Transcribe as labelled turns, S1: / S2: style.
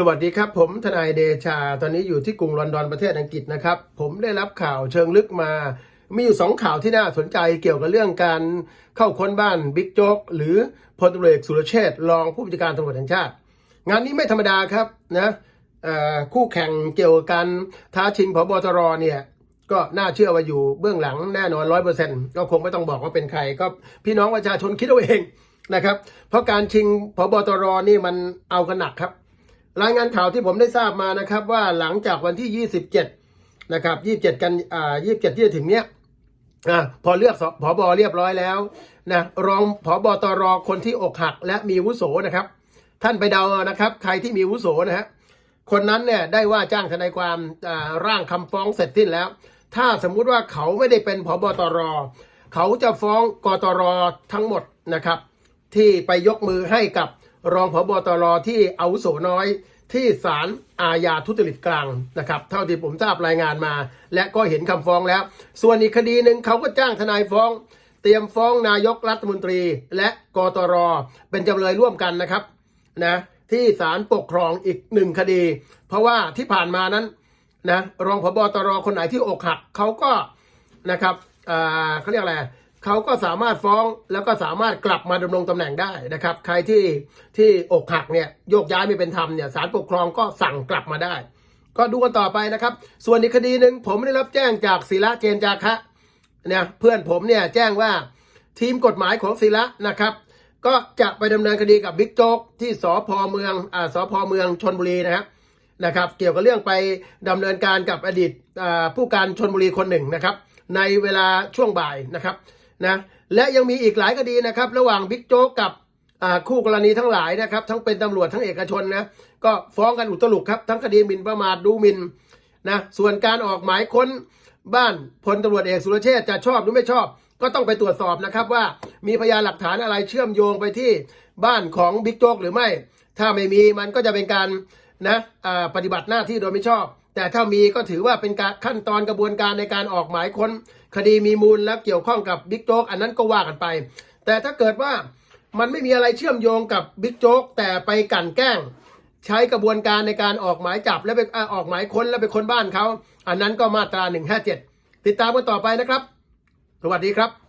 S1: สวัสดีครับผมทนายเดชา ตอนนี้อยู่ที่กรุงลอนดอนประเทศอังกฤษนะครับ ผมได้รับข่าวเชิงลึกมา มีอยู่สองข่าวที่น่าสนใจเกี่ยวกับเรื่องการเข้าค้นบ้านบิ๊กโจ๊กหรือพลตำรวจเอกสุรเชษรองผู้บัญชาการตำรวจแห่งชาติ งานนี้ไม่ธรรมดาครับนะคู่แข่งเกี่ยวกับการท้าชิงพบตรเนี่ยก็น่าเชื่อว่าอยู่เบื้องหลังแน่นอนร้อยเปอร์เซ็นต์ก็คงไม่ต้องบอกว่าเป็นใครก็พี่น้องประชาชนคิดเอาเองนะครับ เพราะการชิงพบตรนี่มันเอากันหนักครับ รายงานข่าวที่ผมได้ทราบมานะครับ ว่าหลังจากวันที่ 27 นะครับ 27 กันอ่า27 ที่จะถึงเนี้ยอ่าพอเลือกสผบเรียบร้อยแล้วนะรองผบตรคนที่อกหักและมีวุโสนะครับ ท่านไปเดานะครับ ใครที่มีวุโสนะฮะคนนั้นเนี่ยได้ว่าจ้างทนายความร่างคำฟ้องเสร็จสิ้นแล้ว ถ้าสมมุติว่าเขาไม่ได้เป็นผบตร เขาจะฟ้องกตรทั้งหมดนะครับ ที่ไปยกมือให้กับรองผบตรที่อาวุโสน้อย ที่ศาลอาญาทุจริตกลางนะครับ เท่าที่ผมทราบรายงานมา และก็เห็นคำฟ้องแล้ว ส่วนอีกคดีหนึ่งเขาก็จ้างทนายฟ้อง เตรียมฟ้องนายกรัฐมนตรี และกตรเป็นจำเลยร่วมกันนะครับนะที่ศาลปกครองอีกหนึ่งคดี เพราะว่าที่ผ่านมานั้นนะรองผบตรคนไหนที่อกหักเขาก็นะครับอ่าเขาเรียกอะไร เขาก็สามารถฟ้องแล้วก็สามารถกลับมาดำรงตำแหน่งได้นะครับ ใครที่ที่อกหักเนี่ยโยกย้ายไม่เป็นธรรมเนี่ยศาลปกครองก็สั่งกลับมาได้ ก็ดูกันต่อไปนะครับ ส่วนอีกคดีหนึ่งผมได้รับแจ้งจากศิระเจนจาคะเนี่ยเพื่อนผมเนี่ยแจ้งว่าทีมกฎหมายของศิระนะครับ ก็จะไปดำเนินคดีกับบิ๊กโจ๊กที่สพเมืองอ่าสพเมืองชนบุรีนะครับนะครับ เกี่ยวกับเรื่องไปดำเนินการกับอดีตอ่าผู้การชนบุรีคนหนึ่งนะครับ ในเวลาช่วงบ่ายนะครับ นะและยังมีอีกหลายคดีนะครับ ระหว่างบิ๊กโจ๊กกับคู่กรณีทั้งหลายนะครับ ทั้งเป็นตำรวจทั้งเอกชนนะก็ฟ้องกันอุตลุกครับ ทั้งคดีหมิ่นประมาทดูหมิ่นนะส่วนการออกหมายค้นบ้านพลตำรวจเอกสุรเชษจะชอบหรือไม่ชอบ ก็ต้องไปตรวจสอบนะครับว่ามีพยานหลักฐานอะไรเชื่อมโยงไปที่บ้านของบิ๊กโจ๊กหรือไม่ ถ้าไม่มีมันก็จะเป็นการนะปฏิบัติหน้าที่โดยไม่ชอบ แต่ถ้ามีก็ถือว่าเป็นการขั้นตอนกระบวนการในการออกหมายค้น คดีมีมูลและเกี่ยวข้องกับบิ๊กโจ๊กอันนั้นก็ว่ากันไป แต่ถ้าเกิดว่ามันไม่มีอะไรเชื่อมโยงกับบิ๊กโจ๊กแต่ไปกั่นแกล้ง ใช้กระบวนการในการออกหมายจับและไปอออกหมายค้นและไปค้นบ้านเขา อันนั้นก็มาตรา 157 ติดตามกันต่อไปนะครับ สวัสดีครับ